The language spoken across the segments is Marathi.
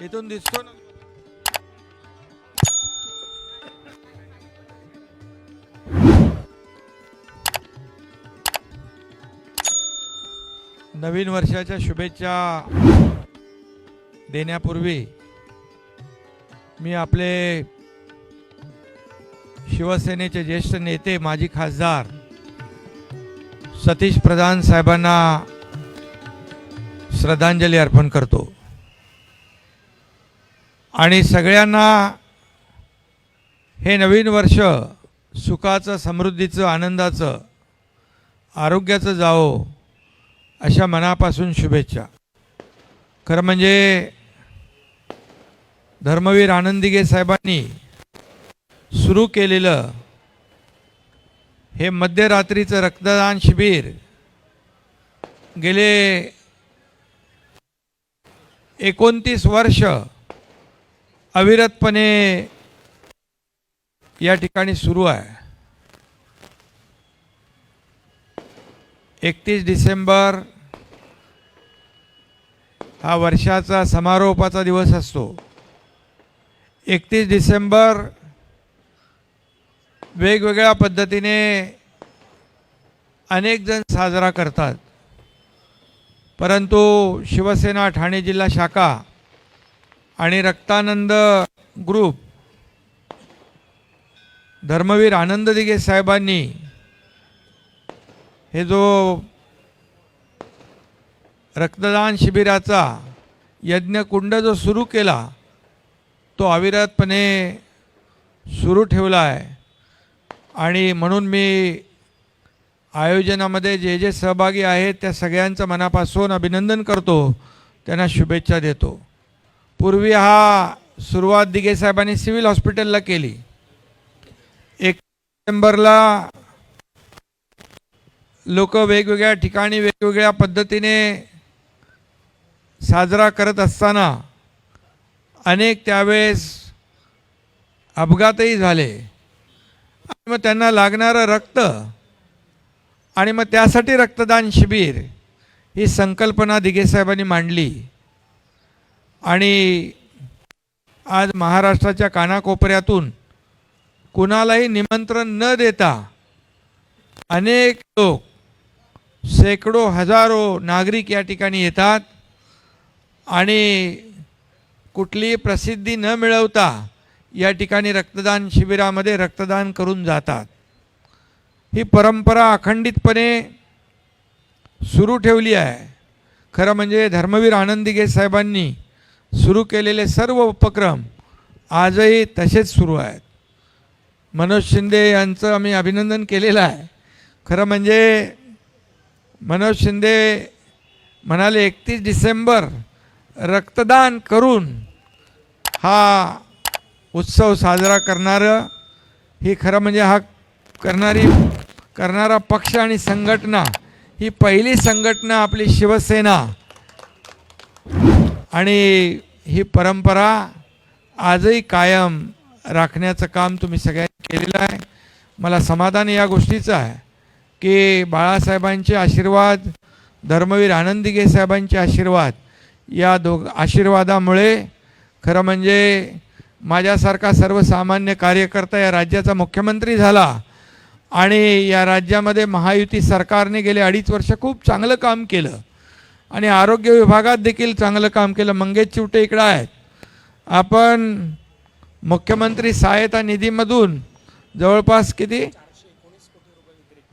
इथून दिसतो ना. नवीन वर्षाच्या शुभेच्छा देण्यापूर्वी मी आपले शिवसेनेचे ज्येष्ठ नेते माजी खासदार सतीश प्रधान साहेबांना श्रद्धांजली अर्पण करतो. आणि सगळ्यांना हे नवीन वर्ष सुखाचं समृद्धीचं आनंदाचं आरोग्याचं जावो अशा मनापासून शुभेच्छा. खरं म्हणजे धर्मवीर आनंदिगे साहेबांनी सुरू केलेलं हे मध्यरात्रीचं रक्तदान शिबिर गेले एकोणतीस वर्ष अविरतपणे या ठिकाणी सुरू आहे. एकतीस डिसेंबर हा वर्षाचा समारोपाचा दिवस असतो. एकतीस डिसेंबर वेगवेगळ्या पद्धतीने अनेक जण साजरा करतात. परंतु शिवसेना ठाणे जिल्हा शाखा आणि रक्तानंद ग्रुप. धर्मवीर आनंद दिगे साहेबांनी हे जो रक्तदान शिबिराचा यज्ञकुंड जो सुरू केला तो अविरतपणे सुरू ठेवला आहे आणि म्हणून मी आयोजनामध्ये जे जे सहभागी आहेत त्या सगळ्यांचं मनापासून अभिनंदन करतो. त्यांना शुभेच्छा देतो. पूर्वी हा सुरुवात दिघे साहेबांनी सिव्हिल हॉस्पिटलला केली. एक डिसेंबरला लोक वेगवेगळ्या ठिकाणी वेगवेगळ्या पद्धतीने साजरा करत असताना अनेक त्यावेळेस अपघातही झाले. आणि मग त्यांना लागणारं रक्त आणि मग त्यासाठी रक्तदान शिबिर ही संकल्पना दिघेसाहेबांनी मांडली. आणि आज महाराष्ट्राच्या कानाकोपऱ्यातून कुणालाही निमंत्रण न देता अनेक लोक शेकडो हजारो नागरिक या ठिकाणी येतात आणि कुठलीही प्रसिद्धी न मिळवता या ठिकाणी रक्तदान शिबिरामध्ये रक्तदान करून जातात. ही परंपरा अखंडितपणे सुरू ठेवली आहे. खरं म्हणजे धर्मवीर आनंदिगे साहेबांनी सुरू केलेले सर्व उपक्रम आजही तसेच सुरू आहेत. मनोज शिंदे यांचं आम्ही अभिनंदन केलेलं आहे. खरं म्हणजे मनोज शिंदे म्हणाले एकतीस डिसेंबर रक्तदान करून हा उत्सव साजरा करणारं ही खरं म्हणजे हा करणारी करणारा पक्ष आणि संघटना ही पहिली संघटना आपली शिवसेना. आणि ही परंपरा आजही कायम राखण्याचं काम तुम्ही सगळ्यांनी केलेलं आहे. मला समाधान या गोष्टीचं आहे की बाळासाहेबांचे आशीर्वाद धर्मवीर आनंदिगे साहेबांचे आशीर्वाद या दोघ आशीर्वादामुळे खरं म्हणजे माझ्यासारखा सर्वसामान्य कार्यकर्ता या राज्याचा मुख्यमंत्री झाला आणि या राज्यामध्ये महायुती सरकारने गेले अडीच वर्ष खूप चांगलं काम केलं. आणि आरोग्य विभागात देखील चांगलं काम केलं. मंगेश चिवटे इकडं आहेत. आपण मुख्यमंत्री सहायता निधीमधून जवळपास किती?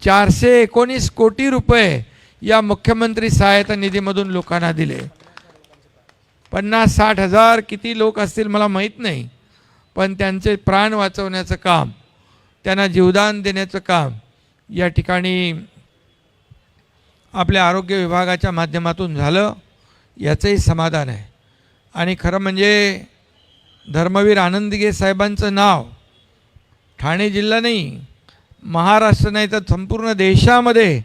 चारशे एकोणीस कोटी रुपये या मुख्यमंत्री सहायता निधीमधून लोकांना दिले. पन्नास साठ हजार किती लोक असतील मला माहीत नाही. पण त्यांचे प्राण वाचवण्याचं काम त्यांना जीवदान देण्याचं काम या ठिकाणी आपल्या आरोग्य विभागाच्या माध्यमातून झालं याचंही समाधान आहे. आणि खरं म्हणजे धर्मवीर आनंदगे साहेबांचं नाव ठाणे जिल्हा नाही महाराष्ट्र नाही तर संपूर्ण देशामध्ये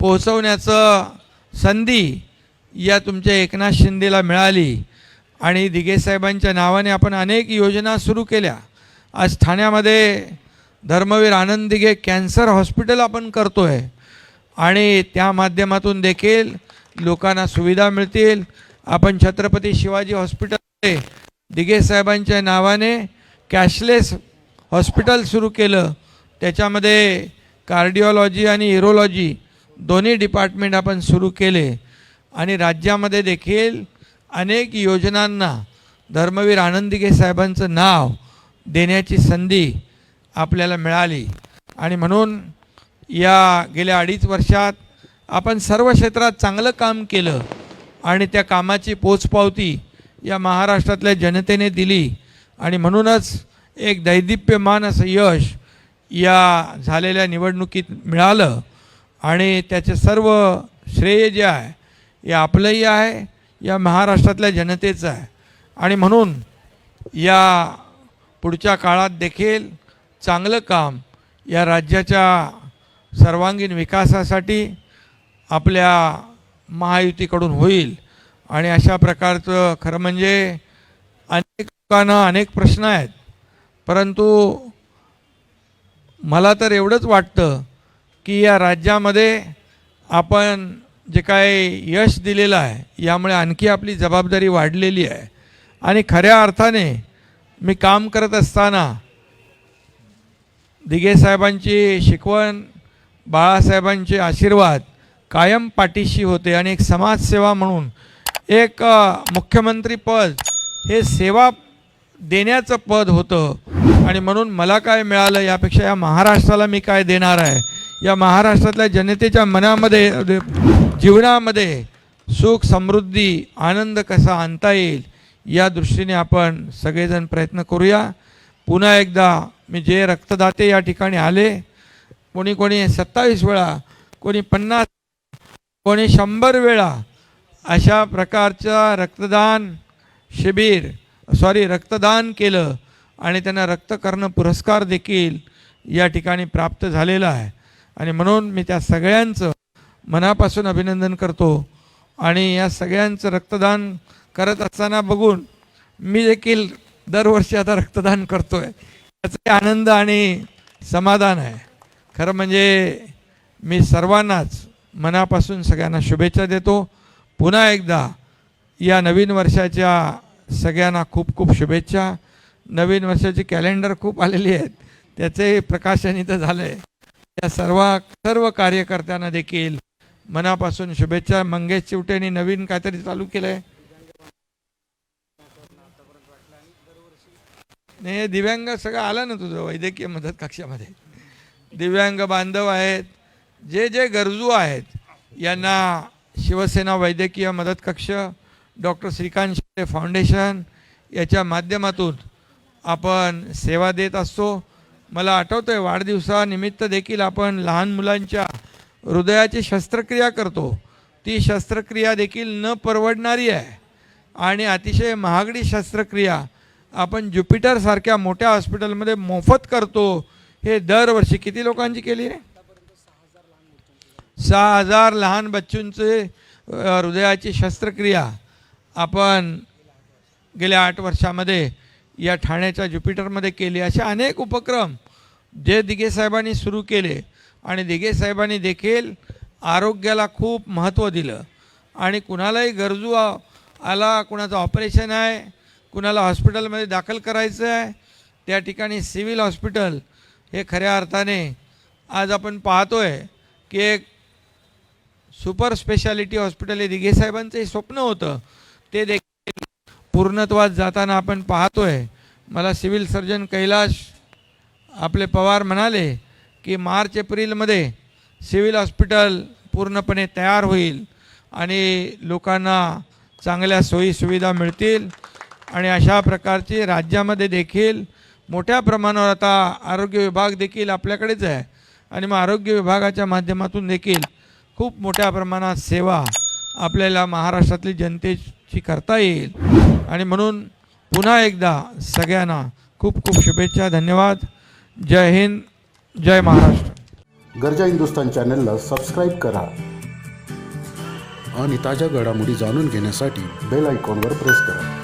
पोहोचवण्याचं संधी या तुमच्या एकनाथ शिंदेला मिळाली. आणि दिगेसाहेबांच्या नावाने आपण अनेक योजना सुरू केल्या. आज ठाण्यामध्ये धर्मवीर आनंद दिगे कॅन्सर हॉस्पिटल आपण करतो आहे आणि त्या माध्यमातून देखील लोकांना सुविधा मिळतील. आपण छत्रपती शिवाजी हॉस्पिटलमध्ये दिघे साहेबांच्या नावाने कॅशलेस हॉस्पिटल सुरू केलं. त्याच्यामध्ये कार्डिओलॉजी आणि इरोलॉजी दोन्ही डिपार्टमेंट आपण सुरू केले. आणि राज्यामध्ये देखील अनेक योजनांना धर्मवीर आनंद दिघे साहेबांचं नाव देण्याची संधी आपल्याला मिळाली. आणि म्हणून या गेल्या अडीच वर्षात आपण सर्व क्षेत्रात चांगलं काम केलं आणि त्या कामाची पोचपावती या महाराष्ट्रातल्या जनतेने दिली. आणि म्हणूनच एक दैदिप्यमान असं यश या झालेल्या निवडणुकीत मिळालं. आणि त्याचे सर्व श्रेय जे आहे हे आपलंही आहे या महाराष्ट्रातल्या जनतेचं आहे. आणि म्हणून या पुढच्या काळात देखील चांगलं काम या राज्याच्या सर्वांगीण विकासासाठी आपल्या महायुतीकडून होईल. आणि अशा प्रकारचं खरं म्हणजे अनेक लोकांना अनेक प्रश्न आहेत. परंतु मला तर एवढंच वाटतं की या राज्यामध्ये आपण जे काय यश दिलेलं आहे यामुळे आणखी आपली जबाबदारी वाढलेली आहे. आणि खऱ्या अर्थाने मी काम करत असताना दिघे साहेबांची शिकवण बाळासाहेबांचे आशीर्वाद कायम पाठीशी होते आणि एक समाजसेवा म्हणून एक मुख्यमंत्री पद हे सेवा देण्याचं पद होतं. आणि म्हणून मला काय मिळालं यापेक्षा या महाराष्ट्राला मी काय देणार आहे? या महाराष्ट्रातल्या जनतेच्या मनामध्ये जीवनामध्ये सुख समृद्धी आनंद कसा आणता येईल या दृष्टीने आपण सगळेजण प्रयत्न करूया. पुन्हा एकदा मी जे रक्तदाते या ठिकाणी आले कोणी कोणी सत्तावीस वेळा कोणी पन्नास कोणी शंभर वेळा अशा प्रकारचं रक्तदान शिबिर सॉरी रक्तदान केलं आणि त्यांना रक्तकर्ण पुरस्कार देखील या ठिकाणी प्राप्त झालेला आहे. आणि म्हणून मी त्या सगळ्यांचं मनापासून अभिनंदन करतो आणि या सगळ्यांचं रक्तदान करत असताना बघून मी देखील दरवर्षी आता रक्तदान करतो आहे त्याचा आनंद आणि समाधान आहे. खरं म्हणजे मी सर्वांनाच मनापासून सगळ्यांना शुभेच्छा देतो. पुन्हा एकदा या नवीन वर्षाच्या सगळ्यांना खूप खूप शुभेच्छा. नवीन वर्षाची कॅलेंडर खूप आलेली आहेत. त्याचे प्रकाशन इथं झालं आहे या सर्व सर्व कार्यकर्त्यांना देखील मनापासून शुभेच्छा. मंगेश चिवटेने नवीन काहीतरी चालू केलं आहे नाही दिव्यांग सगळं आलं ना तुझं वैद्यकीय मदत कक्षामध्ये? दिव्यांग बांधव आहेत जे जे गरजू आहेत यांना शिवसेना वैद्यकीय मदत कक्ष डॉक्टर श्रीकांत शिंदे फाउंडेशन याच्या माध्यमातून आपण सेवा देत असतो. मला आठवतं आहे वाढदिवसानिमित्त देखील आपण लहान मुलांच्या हृदयाची शस्त्रक्रिया करतो. ती शस्त्रक्रिया देखील न परवडणारी आहे. आणि अतिशय महागडी शस्त्रक्रिया आपण ज्युपिटरसारख्या मोठ्या हॉस्पिटलमध्ये मोफत करतो. हे दरवर्षी किती लोकांची केली आहे सहा हजार लहान बच्चूंचे हृदयाची शस्त्रक्रिया आपण गेल्या आठ वर्षामध्ये या ठाण्याच्या ज्युपिटरमध्ये केली. असे अनेक उपक्रम जे दिघे साहेबांनी सुरू केले आणि दिघे साहेबांनी देखील आरोग्याला खूप महत्त्व दिलं. आणि कुणालाही गरजू आला कुणाचं ऑपरेशन आहे कुणाला हॉस्पिटलमध्ये दाखल करायचं आहे त्या ठिकाणी सिव्हिल हॉस्पिटल हे खऱ्या अर्थाने आज आपण पाहतोय की एक सुपर स्पेशालिटी हॉस्पिटल हे दिघेसाहेबांचंही स्वप्न होतं. ते देखील पूर्णत्वात जाताना आपण पाहतोय. मला सिव्हिल सर्जन कैलाश आपले पवार म्हणाले की मार्च एप्रिलमध्ये सिव्हिल हॉस्पिटल पूर्णपणे तयार होईल आणि लोकांना चांगल्या सोयीसुविधा मिळतील आणि अशा प्रकारची राज्यामध्ये देखील मोठ्या प्रमाणावर आता आरोग्य विभाग देखील आपल्याकडेच आहे. आणि मग आरोग्य विभागाच्या माध्यमातून देखील खूप मोठ्या प्रमाणात सेवा आपल्याला महाराष्ट्रातली जनतेची करता येईल. आणि म्हणून पुन्हा एकदा सगळ्यांना खूप खूप शुभेच्छा धन्यवाद. जय हिंद जय महाराष्ट्र. गरजा हिंदुस्तान चॅनलला सबस्क्राईब करा आणि ताज्या घडामोडी जाणून घेण्यासाठी बेल आयकॉनवर प्रेस करा.